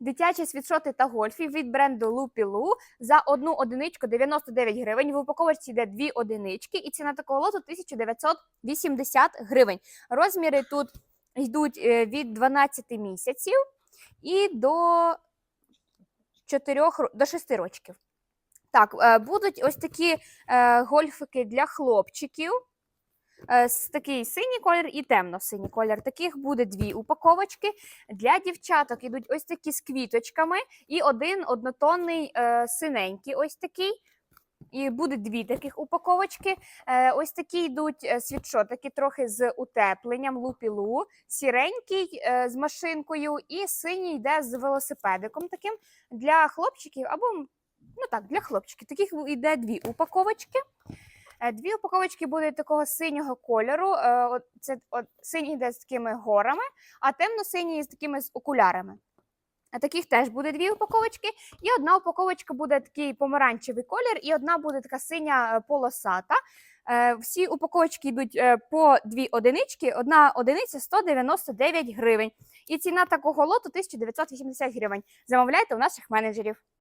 дитячі світшоти та гольфі від бренду Лупілу за одну одиничку 99 гривень. В упаковочці йде дві одинички, і ціна такого лоту 1980 гривень. Розміри тут йдуть е, від 12 місяців і до 4, до 6 років. Так, е, будуть ось такі е, гольфики для хлопчиків. Е, Такий синій колір і темно-синій колір. Таких буде дві упаковочки. Для дівчаток ідуть ось такі з квіточками і один однотонний е, синенький ось такий. І буде дві таких упаковочки. Е, ось такі йдуть світшотики трохи з утепленням, лупілу, сіренький з машинкою, і синій йде з велосипедиком таким для хлопчиків або ну так, для хлопчиків. Таких йде дві упаковочки. Е, Дві упаковочки будуть такого синього кольору. е, Це синій йде з такими горами, а темно-синій з такими з окулярами. А таких теж буде дві упаковочки, і одна упаковочка буде такий помаранчевий колір, і одна буде така синя е, полосата. Е, Всі упаковочки йдуть е, по дві одинички. Одна одиниця 199 гривень. І ціна такого лоту 1980 гривень. Замовляйте у наших менеджерів.